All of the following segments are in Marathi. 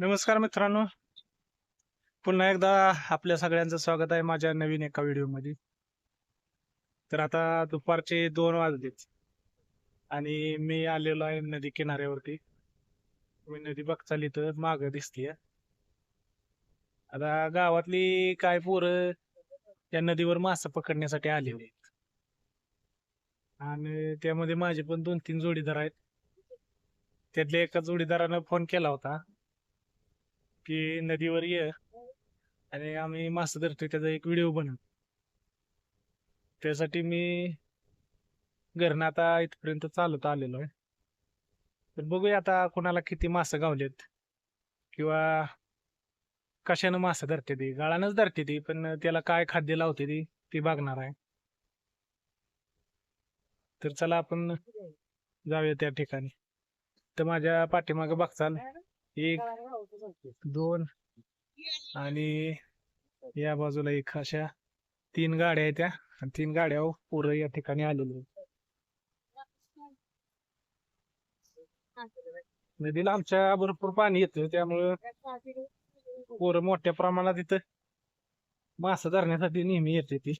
नमस्कार मित्रांनो. पुन्हा एकदा आपल्या सगळ्यांचं स्वागत आहे माझ्या नवीन एका व्हिडिओमध्ये. तर आता दुपारचे दोन वाजलेत. आणि मी आलेलो आहे नदी किनाऱ्यावरती. मी नदी बघचाल इथं माग दिसते आता गावातली काय पोरं या नदीवर मासे पकडण्यासाठी आलेले आहेत. आणि त्यामध्ये माझे पण दोन तीन जोडीदार आहेत. त्यातल्या एका जोडीदारानं फोन केला होता. की नदीवर ये आणि आम्ही मासे धरतोय त्याचा एक व्हिडिओ बनव त्यासाठी मी घरनं आता इथपर्यंत चालत आलेलो आहे. तर बघूया आता कोणाला किती मासे गावलेत किंवा कशानं मासे धरते ती. गाळानच धरते ती पण त्याला काय खाद्य लावते ती ती बघणार आहे. तर चला आपण जाऊया त्या ठिकाणी. तर माझ्या पाठीमागं बघचाल एक दोन आणि या बाजूला एक अशा तीन गाड्या आहेत त्या. आणि तीन गाड्या हो पोरं या ठिकाणी आलेले नदीला आमच्या भरपूर पाणी येतं त्यामुळं पोरं मोठ्या प्रमाणात इथं मास धरण्यासाठी नेहमी येते ती.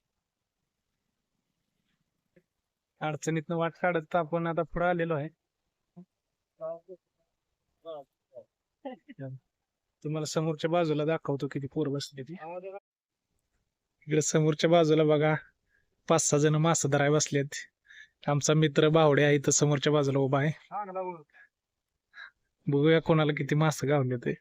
अडचणीतनं वाट काढत आपण आता पुढे आलेलो आहे. तुम्हाला समोरच्या बाजूला दाखवतो किती पोर बसले ती इकडे समोरच्या बाजूला बघा पाच सहा जण मास धराय बसलेत. आमचा मित्र बावडे आहे इथं समोरच्या बाजूला उभा आहे. बघूया कोणाला किती मास गावले ते.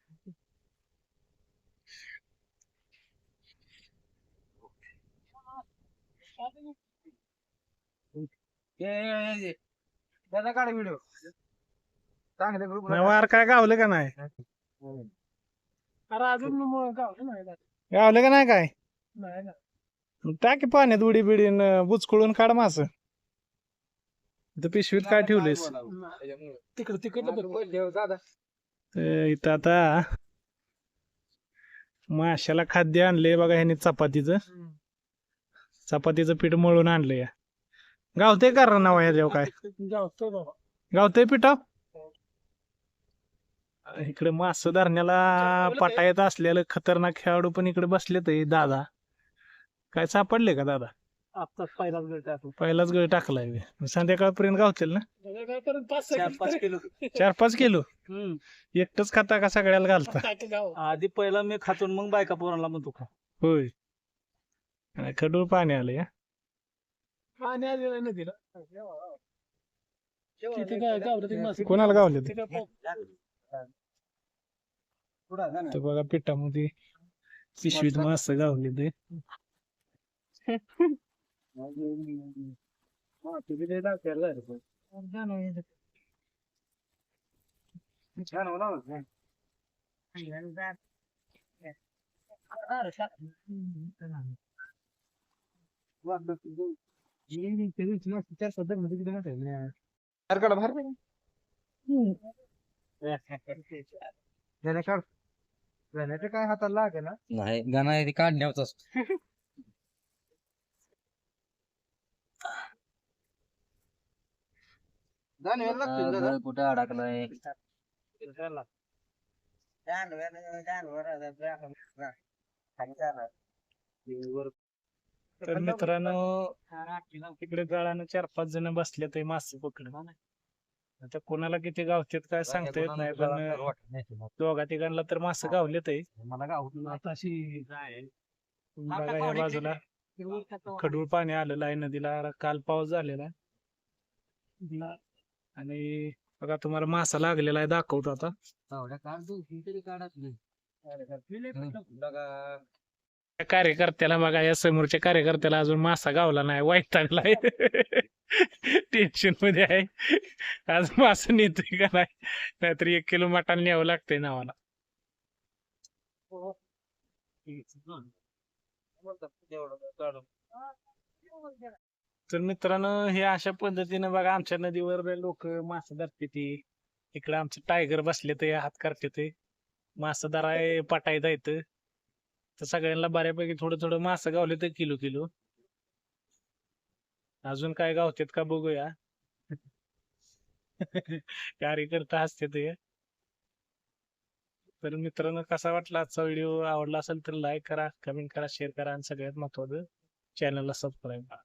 दादा काढा व्हिडिओ. चांगले ग्रुप वार काय गावलं का नाही? अरे अजून मग गावलं नाही का? गावलं का नाही काय? नाही ना. मग टाकी पाण्यात उडी बिडी बुचकुळून काढ मास. इथं पिशवीत काय ठेवलेस तिकडं तिकडलं ठेव दादा. तर इथं आता माशाला खाद्य आणले बघा ह्याने चपातीचं. चपातीचं पीठ मळून आणलं या गावते का नाव ह्याच्यावर काय? गावतो बाबा. गावते पिठा? इकडे मास धरण्याला पटा येत असलेलं खतरनाक खेळाडू पण इकडे बसले ते दादा. काय सापडले का दादा? आत्ताच पहिलाच गट टाकू पहिलाच गळ टाकलाय बे. संध्याकाळपर्यंत गावतील ना? चार पाच किलो. चार पाच किलो? एकटंच खाता का सगळ्याला घालता? आधी पहिला मी खातो आणि मग बायका पोरांना म्हणतो खा. होय. आणि खडूळ पाणी आलं या पाणी आलेलं नदीला. तिथे काय गावराती मासे? कोणाला गावले ते? तिथे पाव- तर बघा पिठामध्ये पिशवीत मास गावले ते ते टाकायला जायचं पण. छान होणार होतं. वाटलं की जाऊ. ये, ये, ते दिवशी मस्त चार सहा दगडं तिकडे नव्हते ना. त्याने काढ काय हाताला लागे ना नाही गाणं ते लागतील दादा. कुठे अडकलाय तर मित्रांनो इकडे जळानं चार पाच जण बसले ते मासे पकडून आता कोणाला किती गावतात काय सांगता येत नाही पण दोघा तिघांना तर मासे गावले ते मला गाव आता अशी बघा या बाजूला. खडूळ पाणी आलेलं आहे नदीला काल पाऊस झालेला आहे. आणि बघा तुम्हाला मासा लागलेला आहे दाखवतो आता. त्या कार्यकर्त्याला बघा या समोरच्या कार्यकर्त्याला अजून मासा गावला नाही वाईट लागलाय टेन्शनमध्ये आहे. आज मासा नेतोय का नाही? नाहीतर एक किलो मटण न्यावं लागतंय नावाला. तर मित्रांनो हे अशा पद्धतीने बघा आमच्या नदीवर लोक मासे धरते ती इकडे आमचे टायगर बसले ते हात करते ते मासे धराय पटायला येतं तर सगळ्यांना बऱ्यापैकी थोडं थोडं मासे गावले तर किलो किलो. अजून काय गावतात का बघूया. कार्यकर्ता असते ते. तर मित्रांनो कसा वाटला आजचा व्हिडिओ? आवडला असेल तर लाईक करा कमेंट करा शेअर करा आणि सगळ्यात महत्वाचं चॅनलला सबस्क्राईब करा.